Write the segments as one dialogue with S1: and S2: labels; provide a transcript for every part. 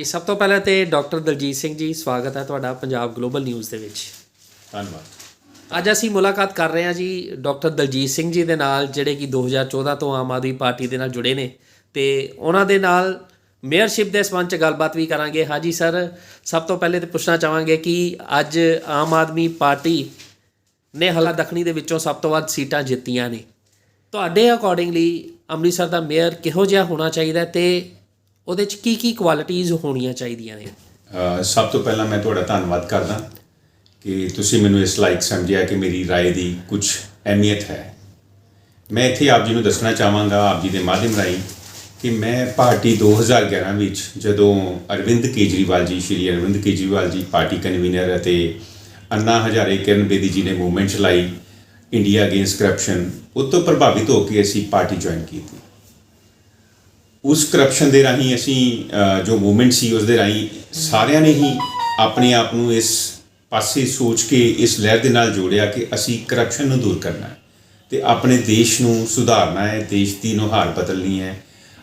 S1: ਜੀ ਸਭ ਤੋਂ ਪਹਿਲਾਂ ਤੇ ਡਾਕਟਰ ਦਲਜੀਤ ਸਿੰਘ ਜੀ ਸਵਾਗਤ ਹੈ ਤੁਹਾਡਾ ਪੰਜਾਬ ਗਲੋਬਲ ਨਿਊਜ਼ ਦੇ ਵਿੱਚ।
S2: ਧੰਨਵਾਦ।
S1: ਅੱਜ ਅਸੀਂ ਮੁਲਾਕਾਤ ਕਰ ਰਹੇ ਹਾਂ ਜੀ ਡਾਕਟਰ ਦਲਜੀਤ ਸਿੰਘ ਜੀ ਦੇ ਨਾਲ ਜਿਹੜੇ ਕਿ 2014 ਤੋਂ ਆਮ ਆਦਮੀ ਪਾਰਟੀ ਦੇ ਨਾਲ ਜੁੜੇ ਨੇ। ਤੇ ਉਹਨਾਂ ਦੇ ਨਾਲ ਮੇਅਰਸ਼ਿਪ ਦੇ ਸੰਬੰਧ ਚ ਗੱਲਬਾਤ ਵੀ ਕਰਾਂਗੇ। ਹਾਜੀ ਸਰ ਸਭ ਤੋਂ ਪਹਿਲੇ ਤੇ ਪੁੱਛਣਾ ਚਾਹਾਂਗੇ ਕਿ ਅੱਜ ਆਮ ਆਦਮੀ ਪਾਰਟੀ ਨੇ ਹਲਾ ਦੱਖਣੀ ਦੇ ਵਿੱਚੋਂ ਸਭ ਤੋਂ ਵੱਧ ਸੀਟਾਂ ਜਿੱਤੀਆਂ ਨੇ। ਤੁਹਾਡੇ ਅਕੋਰਡਿੰਗਲੀ ਅੰਮ੍ਰਿਤਸਰ ਦਾ ਮੇਅਰ ਕਿਹੋ ਜਿਹਾ ਹੋਣਾ ਚਾਹੀਦਾ ਤੇ ਉਹਦੇ ਚ ਕੀ ਕੀ ਕੁਆਲਿਟੀਆਂ ਹੋਣੀਆਂ ਚਾਹੀਦੀਆਂ ਨੇ
S2: ਅ, ਸਭ ਤੋਂ ਪਹਿਲਾਂ ਮੈਂ ਤੁਹਾਡਾ ਧੰਨਵਾਦ ਕਰਦਾ ਕਿ ਤੁਸੀਂ ਮੈਨੂੰ ਇਸ ਲਾਇਕ ਸਮਝਿਆ ਕਿ ਮੇਰੀ رائے ਦੀ ਕੁਝ ਅਹਿਮੀਅਤ ਹੈ ਮੈਂ ਇੱਥੇ ਆਪ ਜੀ ਨੂੰ ਦੱਸਣਾ ਚਾਹਾਂਗਾ ਆਪ ਜੀ ਦੇ ਮਾਧਿਅਮ ਰਾਹੀਂ ਕਿ ਮੈਂ ਪਾਰਟੀ 2011 ਵਿੱਚ ਜਦੋਂ ਅਰਵਿੰਦ ਕੇਜਰੀਵਾਲ ਜੀ ਸ਼੍ਰੀ ਅਰਵਿੰਦ ਕੇਜਰੀਵਾਲ ਜੀ ਪਾਰਟੀ ਕਨਵੀਨਰ ਅਤੇ ਅੰਨਾ ਹਜ਼ਾਰੇ ਕਿਰਨ ਬੇਦੀ ਜੀ ਨੇ ਮੂਵਮੈਂਟ ਚਲਾਈ ਇੰਡੀਆ ਅਗੇਂਸਟ ਕਰਪਸ਼ਨ ਉਹ ਤੋਂ ਪ੍ਰਭਾਵਿਤ ਹੋ ਕੇ ਅਸੀਂ ਪਾਰਟੀ ਜੁਆਇਨ ਕੀਤੀ ਉਸ ਕਰਪਸ਼ਨ ਦੇ ਰਾਹੀਂ ਅਸੀਂ ਜੋ ਮੂਵਮੈਂਟ ਸੀ ਉਸ ਦੇ ਰਾਹੀਂ ਸਾਰਿਆਂ ਨੇ ਹੀ ਆਪਣੇ ਆਪ ਨੂੰ ਇਸ ਪਾਸੇ ਸੋਚ ਕੇ, ਇਸ ਲਹਿਰ ਦੇ ਨਾਲ ਜੋੜਿਆ ਕਿ ਅਸੀਂ ਕਰਪਸ਼ਨ ਨੂੰ ਦੂਰ ਕਰਨਾ ਹੈ ਤੇ ਆਪਣੇ ਦੇਸ਼ ਨੂੰ ਸੁਧਾਰਨਾ ਹੈ, ਦੇਸ਼ ਦੀ ਨੁਹਾਰ ਬਦਲਣੀ ਹੈ,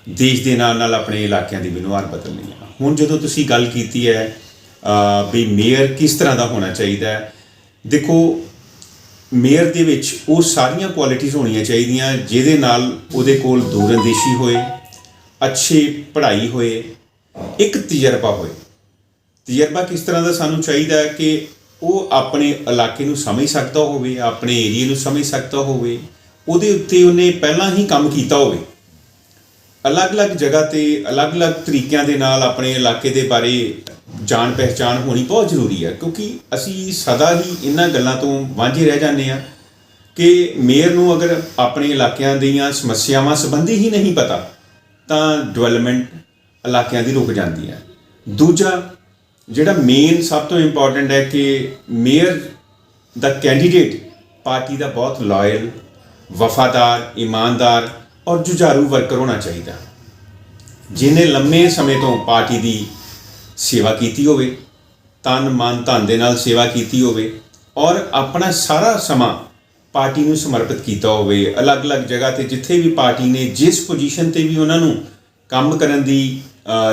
S2: ਦੇਸ਼ ਦੇ ਨਾਲ ਨਾਲ ਆਪਣੇ ਇਲਾਕਿਆਂ ਦੀ ਵੀ ਨੁਹਾਰ ਬਦਲਣੀ ਹੈ। ਹੁਣ ਜਦੋਂ ਤੁਸੀਂ ਗੱਲ ਕੀਤੀ ਹੈ ਵੀ ਮੇਅਰ ਕਿਸ ਤਰ੍ਹਾਂ ਦਾ ਹੋਣਾ ਚਾਹੀਦਾ ਹੈ, ਦੇਖੋ ਮੇਅਰ ਦੇ ਵਿੱਚ ਉਹ ਸਾਰੀਆਂ ਕੁਆਲਿਟੀਆਂ ਹੋਣੀਆਂ ਚਾਹੀਦੀਆਂ ਜਿਹਦੇ ਨਾਲ ਉਹਦੇ ਕੋਲ ਦੂਰਅੰਦੇਸ਼ੀ ਹੋਏ ਅੱਛੀ ਪੜ੍ਹਾਈ ਹੋਏ, ਇੱਕ ਤਜਰਬਾ ਹੋਏ। ਤਜਰਬਾ ਕਿਸ ਤਰ੍ਹਾਂ ਦਾ ਸਾਨੂੰ ਚਾਹੀਦਾ ਹੈ ਕਿ ਉਹ ਆਪਣੇ ਇਲਾਕੇ ਨੂੰ ਸਮਝ ਸਕਦਾ ਹੋਵੇ, ਆਪਣੇ ਏਰੀਆ ਨੂੰ ਸਮਝ ਸਕਦਾ ਹੋਵੇ, ਉਹਦੇ ਉੱਤੇ ਉਹਨੇ ਪਹਿਲਾਂ ਹੀ ਕੰਮ ਕੀਤਾ ਹੋਵੇ। ਅਲੱਗ-ਅਲੱਗ ਜਗ੍ਹਾ ਤੇ ਅਲੱਗ-ਅਲੱਗ ਤਰੀਕਿਆਂ ਦੇ ਨਾਲ ਆਪਣੇ ਇਲਾਕੇ ਦੇ ਬਾਰੇ ਜਾਣ ਪਹਿਚਾਣ ਹੋਣੀ ਬਹੁਤ ਜ਼ਰੂਰੀ ਹੈ, ਕਿਉਂਕਿ ਅਸੀਂ ਸਦਾ ਹੀ ਇਹਨਾਂ ਗੱਲਾਂ ਤੋਂ ਵਾਂਝੇ ਰਹਿ ਜਾਂਦੇ ਆ ਕਿ ਮੇਅਰ ਨੂੰ ਅਗਰ ਆਪਣੇ ਇਲਾਕਿਆਂ ਦੀਆਂ ਸਮੱਸਿਆਵਾਂ ਸੰਬੰਧੀ ਹੀ ਨਹੀਂ ਪਤਾ ਤਾਂ ਡਿਵੈਲਪਮੈਂਟ ਇਲਾਕਿਆਂ ਦੀ ਰੁਕ ਜਾਂਦੀ ਹੈ। ਦੂਜਾ, ਜਿਹੜਾ ਮੇਨ ਸਭ ਤੋਂ ਇੰਪੋਰਟੈਂਟ ਹੈ ਕਿ ਮੇਅਰ ਦਾ ਕੈਂਡੀਡੇਟ ਪਾਰਟੀ ਦਾ ਬਹੁਤ ਲਾਇਲ ਵਫਾਦਾਰ, ਇਮਾਨਦਾਰ ਔਰ ਜੁਝਾਰੂ ਵਰਕਰ ਹੋਣਾ ਚਾਹੀਦਾ। ਜਿਨੇ ਲੰਮੇ ਸਮੇਂ ਤੋਂ ਪਾਰਟੀ ਦੀ ਸੇਵਾ ਕੀਤੀ ਹੋਵੇ, ਤਨ ਮਨ ਧਨ ਦੇ ਨਾਲ ਸੇਵਾ ਕੀਤੀ ਹੋਵੇ ਔਰ ਆਪਣਾ ਸਾਰਾ ਸਮਾਂ ਪਾਰਟੀ ਨੂੰ ਸਮਰਪਿਤ ਕੀਤਾ ਹੋਵੇ, ਅਲੱਗ-ਅਲੱਗ ਜਗ੍ਹਾ ਤੇ ਜਿੱਥੇ ਵੀ ਪਾਰਟੀ ਨੇ ਜਿਸ ਪੋਜੀਸ਼ਨ ਤੇ ਵੀ ਉਹਨਾਂ ਨੂੰ ਕੰਮ ਕਰਨ ਦੀ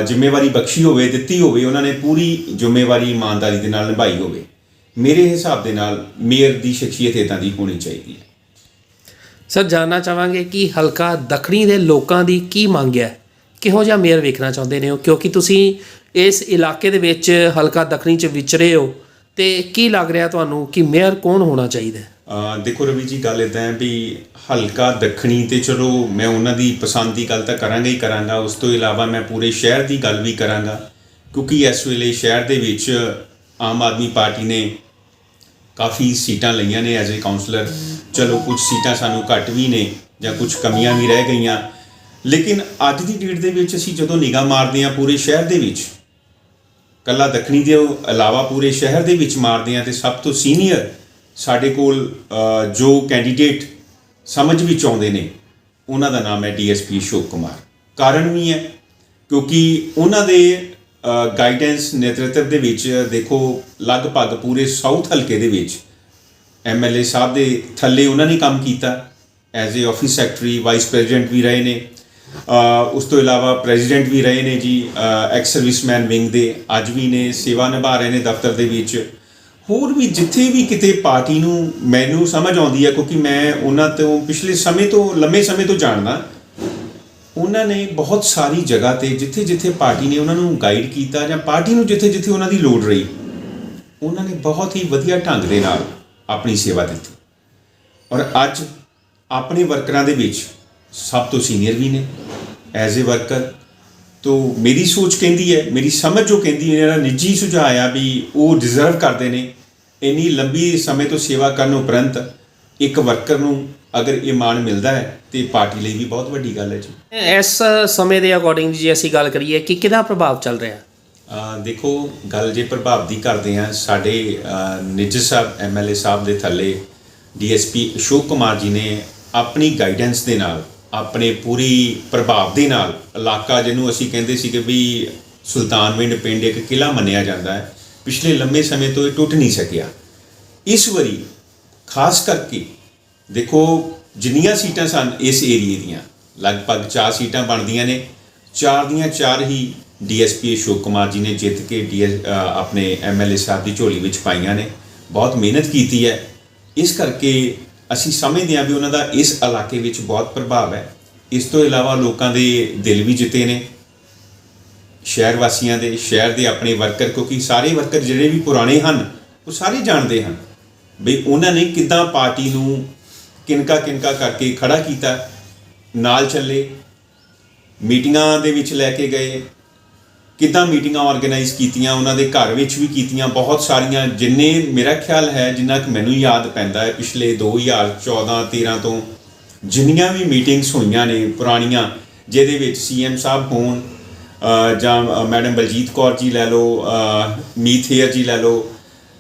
S2: ਜ਼ਿੰਮੇਵਾਰੀ ਬਖਸ਼ੀ ਹੋਵੇ, ਦਿੱਤੀ ਹੋਵੇ, ਉਹਨਾਂ ਨੇ ਪੂਰੀ ਜ਼ਿੰਮੇਵਾਰੀ ਇਮਾਨਦਾਰੀ ਦੇ ਨਾਲ ਨਿਭਾਈ ਹੋਵੇ, ਮੇਰੇ ਹਿਸਾਬ ਦੇ ਨਾਲ ਮੇਅਰ ਦੀ ਸ਼ਖਸੀਅਤ ਇਦਾਂ ਦੀ ਹੋਣੀ ਚਾਹੀਦੀ ਹੈ।
S1: ਸਰ, ਜਾਨਣਾ ਚਾਹਾਂਗੇ ਕਿ ਹਲਕਾ ਦੱਖਣੀ ਦੇ ਲੋਕਾਂ ਦੀ ਕੀ ਮੰਗ ਹੈ? ਕਿਹੋ ਜਿਹਾ ਮੇਅਰ ਵੇਖਣਾ ਚਾਹੁੰਦੇ ਨੇ ਉਹ? ਕਿਉਂਕਿ ਤੁਸੀਂ ਇਸ ਇਲਾਕੇ ਦੇ ਵਿੱਚ ਹਲਕਾ ਦੱਖਣੀ ਚ ਵਿਚਰੇ ਹੋ ਤੇ ਕੀ ਲੱਗ ਰਿਹਾ ਤੁਹਾਨੂੰ ਕਿ ਮੇਅਰ ਕੌਣ ਹੋਣਾ ਚਾਹੀਦਾ
S2: ਦੇਖੋ ਰਵੀ ਜੀ, ਗੱਲ ਇਦਾਂ ਹੈ ਵੀ ਹਲਕਾ ਦੱਖਣੀ ਤੇ ਚਲੋ ਮੈਂ ਉਹਨਾਂ ਦੀ ਪਸੰਦ ਦੀ ਗੱਲ ਤਾਂ ਕਰਾਂਗਾ ਹੀ ਕਰਾਂਗਾ, ਉਸ ਤੋਂ ਇਲਾਵਾ ਮੈਂ ਪੂਰੇ ਸ਼ਹਿਰ ਦੀ ਗੱਲ ਵੀ ਕਰਾਂਗਾ, ਕਿਉਂਕਿ ਇਸ ਵੇਲੇ ਸ਼ਹਿਰ ਦੇ ਵਿੱਚ ਆਮ ਆਦਮੀ ਪਾਰਟੀ ਨੇ ਕਾਫੀ ਸੀਟਾਂ ਲਈਆਂ ਨੇ ਐਜ਼ ਅ ਕਾਉਂਸਲਰ ਚਲੋ ਕੁਝ ਸੀਟਾਂ ਸਾਨੂੰ ਘੱਟ ਵੀ ਨੇ ਜਾਂ ਕੁਝ ਕਮੀਆਂ ਵੀ ਰਹਿ ਗਈਆਂ। ਲੇਕਿਨ ਅੱਜ ਦੀ ਡੇਟ ਦੇ ਵਿੱਚ ਅਸੀਂ ਜਦੋਂ ਨਿਗਾਹ ਮਾਰਦੇ ਹਾਂ ਪੂਰੇ ਸ਼ਹਿਰ ਦੇ ਵਿੱਚ, ਕੱਲਾ ਦੱਖਣੀ ਦੇ ਇਲਾਵਾ ਪੂਰੇ ਸ਼ਹਿਰ ਦੇ ਵਿੱਚ ਮਾਰਦੇ ਹਾਂ ਤੇ ਸਭ ਤੋਂ ਸੀਨੀਅਰ ਸਾਡੇ ਕੋਲ ਜੋ ਕੈਂਡੀਡੇਟ ਸਮਝ ਵਿੱਚ ਆਉਂਦੇ ਨੇ, ਉਹਨਾਂ ਦਾ ਨਾਮ ਹੈ ਡੀਐਸਪੀ ਅਸ਼ੋਕ ਕੁਮਾਰ। ਕਾਰਨ ਵੀ ਹੈ, ਕਿਉਂਕਿ ਉਹਨਾਂ ਦੇ ਗਾਈਡੈਂਸ ਨੇਤਰਤਵ ਦੇ ਵਿੱਚ, ਦੇਖੋ, ਲਗਭਗ ਪੂਰੇ ਸਾਊਥ ਹਲਕੇ ਦੇ ਵਿੱਚ ਐਮਐਲਏ ਸਾਹਿਬ ਦੇ ਥੱਲੇ ਉਹਨਾਂ ਨੇ ਕੰਮ ਕੀਤਾ। As a office secretary vice president ਵੀ ਰਹੇ ਨੇ। ਉਸ ਤੋਂ ਇਲਾਵਾ ਪ੍ਰੈਜ਼ੀਡੈਂਟ ਵੀ ਰਹੇ ਨੇ ਜੀ ਐਕਸ ਸਰਵਿਸਮੈਨ ਵਿੰਗ ਦੇ ਅੱਜ ਵੀ ਨੇ, ਸੇਵਾ ਨਿਭਾ ਰਹੇ ਨੇ ਦਫ਼ਤਰ ਦੇ ਵਿੱਚ। ਹੋਰ ਵੀ ਜਿੱਥੇ ਵੀ ਕਿਤੇ ਪਾਰਟੀ ਨੂੰ ਮੈਨੂੰ ਸਮਝ ਆਉਂਦੀ ਹੈ ਕਿਉਂਕਿ ਮੈਂ ਉਹਨਾਂ ਤੋਂ ਪਿਛਲੇ ਸਮੇਂ ਤੋਂ, ਲੰਮੇ ਸਮੇਂ ਤੋਂ ਜਾਣਦਾ। ਉਹਨਾਂ ਨੇ ਬਹੁਤ ਸਾਰੀ ਜਗ੍ਹਾ ਤੇ ਜਿੱਥੇ ਜਿੱਥੇ ਪਾਰਟੀ ਨੇ ਉਹਨਾਂ ਨੂੰ ਗਾਈਡ ਕੀਤਾ ਜਾਂ ਪਾਰਟੀ ਨੂੰ ਜਿੱਥੇ ਜਿੱਥੇ ਉਹਨਾਂ ਦੀ ਲੋੜ ਰਹੀ, ਉਹਨਾਂ ਨੇ ਬਹੁਤ ਹੀ ਵਧੀਆ ਢੰਗ ਦੇ ਨਾਲ ਆਪਣੀ ਸੇਵਾ ਦਿੱਤੀ। ਔਰ ਅੱਜ ਆਪਣੇ ਵਰਕਰਾਂ ਦੇ ਵਿੱਚ ਸਭ ਤੋਂ ਸੀਨੀਅਰ ਵੀ ਨੇ ਐਜ਼ ਅ ਵਰਕਰ ਤੋ ਮੇਰੀ ਸੋਚ ਕਹਿੰਦੀ ਹੈ ਮੇਰੀ ਸਮਝ ਜੋ ਕਹਿੰਦੀ ਹੈ ਮੇਰਾ ਨਿੱਜੀ ਸੁਝਾਅ ਆ ਵੀ ਉਹ ਡਿਜ਼ਰਵ ਕਰਦੇ ਨੇ ਇੰਨੀ ਲੰਬੀ ਸਮੇਂ ਤੋਂ ਸੇਵਾ ਕਰਨ ਉਪਰੰਤ ਇੱਕ ਵਰਕਰ ਨੂੰ ਅਗਰ ਇਹ ਮਾਣ ਮਿਲਦਾ ਹੈ ਤੇ ਪਾਰਟੀ ਲਈ ਵੀ ਬਹੁਤ ਵੱਡੀ ਗੱਲ ਹੈ ਜੀ।
S1: ਇਸ ਸਮੇਂ ਦੇ ਅਕੋਰਡਿੰਗ ਜੇ ਅਸੀਂ ਗੱਲ ਕਰੀਏ ਕਿ ਕਿਹਦਾ ਪ੍ਰਭਾਵ ਚੱਲ ਰਿਹਾ?
S2: ਅ, ਦੇਖੋ ਗੱਲ ਜੇ ਪ੍ਰਭਾਵ ਦੀ ਕਰਦੇ ਆ ਸਾਡੇ ਨਿੱਜ ਸਾਹਿਬ ਐਮਐਲਏ ਸਾਹਿਬ ਦੇ ਥੱਲੇ ਡੀਐਸਪੀ ਅਸ਼ੋਕ ਕੁਮਾਰ ਜੀ ਨੇ ਆਪਣੀ ਗਾਈਡੈਂਸ ਦੇ ਨਾਲ ਆਪਣੇ ਪੂਰੀ ਪ੍ਰਭਾਵ ਦੇ ਨਾਲ ਇਲਾਕਾ ਜਿਹਨੂੰ ਅਸੀਂ ਕਹਿੰਦੇ ਸੀ ਕਿ ਵੀ ਸੁਲਤਾਨਵਿੰਡ ਪਿੰਡ ਇੱਕ ਕਿਲਾ ਮੰਨਿਆ ਜਾਂਦਾ ਹੈ, ਪਿਛਲੇ ਲੰਮੇ ਸਮੇਂ ਤੋਂ ਇਹ ਟੁੱਟ ਨਹੀਂ ਸਕਿਆ। ਇਸ ਵਾਰੀ ਖਾਸ ਕਰਕੇ ਦੇਖੋ ਜਿੰਨੀਆਂ ਸੀਟਾਂ ਸਨ ਇਸ ਏਰੀਏ ਦੀਆਂ, ਲਗਭਗ 4 ਸੀਟਾਂ ਬਣਦੀਆਂ ਨੇ। ਚਾਰ ਦੀਆਂ ਚਾਰ ਹੀ ਡੀਐਸਪੀ ਅਸ਼ੋਕ ਕੁਮਾਰ ਜੀ ਨੇ ਜਿੱਤ ਕੇ ਡੀ ਆਪਣੇ ਐਮਐਲਏ ਸਾਹਿਬ ਦੀ ਝੋਲੀ ਵਿੱਚ ਪਾਈਆਂ ਨੇ। ਬਹੁਤ ਮਿਹਨਤ ਕੀਤੀ ਹੈ। ਇਸ ਕਰਕੇ ਅਸੀਂ ਸਮਝਦੇ ਹਾਂ ਵੀ ਉਹਨਾਂ ਦਾ ਇਸ ਇਲਾਕੇ ਵਿੱਚ ਬਹੁਤ ਪ੍ਰਭਾਵ ਹੈ। ਇਸ ਤੋਂ ਇਲਾਵਾ ਲੋਕਾਂ ਦੇ ਦਿਲ ਵੀ ਜਿੱਤੇ ਨੇ। ਸ਼ਹਿਰ ਵਾਸੀਆਂ ਦੇ, ਸ਼ਹਿਰ ਦੇ ਆਪਣੇ ਵਰਕਰ, ਕਿਉਂਕਿ ਸਾਰੇ ਵਰਕਰ ਜਿਹੜੇ ਵੀ ਪੁਰਾਣੇ ਹਨ, ਉਹ ਸਾਰੇ ਜਾਣਦੇ ਹਨ ਵੀ ਉਹਨਾਂ ਨੇ ਕਿੱਦਾਂ ਪਾਰਟੀ ਨੂੰ ਕਿਨਕਾ ਕਿਨਕਾ ਕਰਕੇ ਖੜਾ ਕੀਤਾ, ਨਾਲ ਚੱਲੇ, ਮੀਟਿੰਗਾਂ ਦੇ ਵਿੱਚ ਲੈ ਕੇ ਗਏ ਕਿੱਦਾਂ ਮੀਟਿੰਗਾਂ ਆਰਗੇਨਾਈਜ਼ ਕੀਤੀਆਂ ਉਹਨਾਂ ਦੇ ਘਰ ਵਿੱਚ ਵੀ ਕੀਤੀਆਂ ਬਹੁਤ ਸਾਰੀਆਂ ਜਿੰਨੇ ਮੇਰਾ ਖਿਆਲ ਹੈ ਜਿੰਨਾ ਕਿ ਮੈਨੂੰ ਯਾਦ ਪੈਂਦਾ ਹੈ ਪਿਛਲੇ 2014 13 ਤੋਂ ਜਿੰਨੀਆਂ ਵੀ ਮੀਟਿੰਗਸ ਹੋਈਆਂ ਨੇ ਪੁਰਾਣੀਆਂ ਜਿਹਦੇ ਵਿੱਚ ਸੀਐਮ ਸਾਹਿਬ ਹੋਣ ਜਾਂ ਮੈਡਮ ਬਲਜੀਤ ਕੌਰ ਜੀ ਲੈ ਲਓ ਮੀਤ ਹੇਅਰ ਜੀ ਲੈ ਲਓ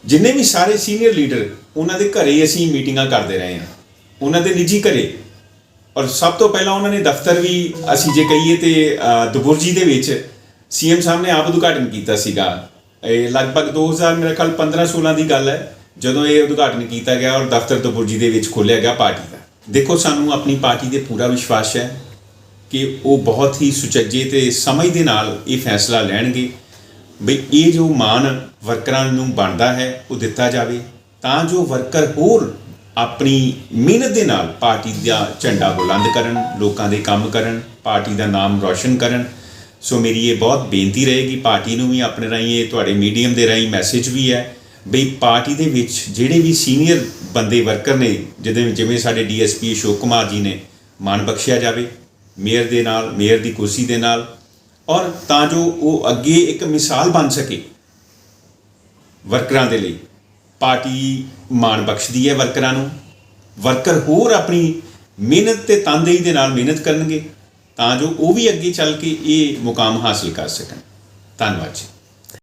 S2: ਜਿੰਨੇ ਵੀ ਸਾਰੇ ਸੀਨੀਅਰ ਲੀਡਰ ਉਹਨਾਂ ਦੇ ਘਰੇ ਅਸੀਂ ਮੀਟਿੰਗਾਂ ਕਰਦੇ ਰਹੇ ਹਾਂ। ਉਹਨਾਂ ਦੇ ਨਿੱਜੀ ਘਰੇ। ਔਰ ਸਭ ਤੋਂ ਪਹਿਲਾਂ ਉਹਨਾਂ ਨੇ ਦਫ਼ਤਰ ਵੀ ਅਸੀਂ ਜੇ ਕਹੀਏ ਤੇ ਅ, ਦਬੁਰਜੀ ਦੇ ਵਿੱਚ ਸੀਐਮ ਸਾਹਿਬ ਨੇ ਆਪ ਉਦਘਾਟਨ ਕੀਤਾ ਸੀਗਾ। ਇਹ ਲਗਭਗ 2000 ਮੇਰੇ ਖਿਆਲ 15 16 ਦੀ ਗੱਲ ਹੈ, ਜਦੋਂ ਇਹ ਉਦਘਾਟਨ ਕੀਤਾ ਗਿਆ ਔਰ ਦਫ਼ਤਰ ਦਬੁਰਜੀ ਦੇ ਵਿੱਚ ਖੋਲ੍ਹਿਆ ਗਿਆ ਪਾਰਟੀ ਦਾ। ਦੇਖੋ, ਸਾਨੂੰ ਆਪਣੀ ਪਾਰਟੀ ਤੇ ਪੂਰਾ ਵਿਸ਼ਵਾਸ ਹੈ ਕਿ ਉਹ ਬਹੁਤ ਹੀ ਸੁਚੱਜੇ ਤੇ ਸਮਝ ਦੇ ਨਾਲ ਇਹ ਫੈਸਲਾ ਲੈਣਗੇ ਵੀ ਇਹ ਜੋ ਮਾਨ ਵਰਕਰਾਂ ਨੂੰ ਬਣਦਾ ਹੈ, ਉਹ ਦਿੱਤਾ ਜਾਵੇ। ਤਾਂ ਜੋ ਵਰਕਰ ਹੋਰ ਆਪਣੀ ਮਿਹਨਤ ਦੇ ਨਾਲ ਪਾਰਟੀ ਦਾ ਝੰਡਾ ਬੁਲੰਦ ਕਰਨ, ਲੋਕਾਂ ਦੇ ਕੰਮ ਕਰਨ, ਪਾਰਟੀ ਦਾ ਨਾਮ ਰੌਸ਼ਨ ਕਰਨ ਸੋ ਮੇਰੀ ਇਹ ਬਹੁਤ ਬੇਨਤੀ ਰਹੇਗੀ, ਪਾਰਟੀ ਨੂੰ ਵੀ ਆਪਣੇ ਰਾਹੀਂ ਇਹ ਤੁਹਾਡੇ ਮੀਡੀਅਮ ਦੇ ਰਾਹੀਂ ਮੈਸੇਜ ਵੀ ਹੈ ਬਈ ਪਾਰਟੀ ਦੇ ਵਿੱਚ ਜਿਹੜੇ ਵੀ ਸੀਨੀਅਰ ਬੰਦੇ ਵਰਕਰ ਨੇ ਜਿਹਦੇ ਜਿਵੇਂ ਸਾਡੇ ਡੀਐਸਪੀ ਅਸ਼ੋਕ ਕੁਮਾਰ ਜੀ ਨੇ, ਮਾਣ ਬਖਸ਼ਿਆ ਜਾਵੇ ਮੇਅਰ ਦੇ ਨਾਲ ਮੇਅਰ ਦੀ ਕੁਰਸੀ ਦੇ ਨਾਲ, ਔਰ ਤਾਂ ਜੋ ਉਹ ਅੱਗੇ ਇੱਕ ਮਿਸਾਲ ਬਣ ਸਕੇ ਵਰਕਰਾਂ ਦੇ ਲਈ। ਪਾਰਟੀ ਮਾਣ ਬਖਸ਼ਦੀ ਹੈ ਵਰਕਰਾਂ ਨੂੰ। ਵਰਕਰ ਹੋਰ ਆਪਣੀ ਮਿਹਨਤ ਤੇ ਤਨਦੇਹੀ ਦੇ ਨਾਲ ਮਿਹਨਤ ਕਰਨਗੇ। ਤਾਂ ਜੋ ਉਹ ਵੀ ਅੱਗੇ ਚੱਲ ਕੇ ਇਹ ਮੁਕਾਮ ਹਾਸਲ ਕਰ ਸਕਣ। ਧੰਨਵਾਦ ਜੀ।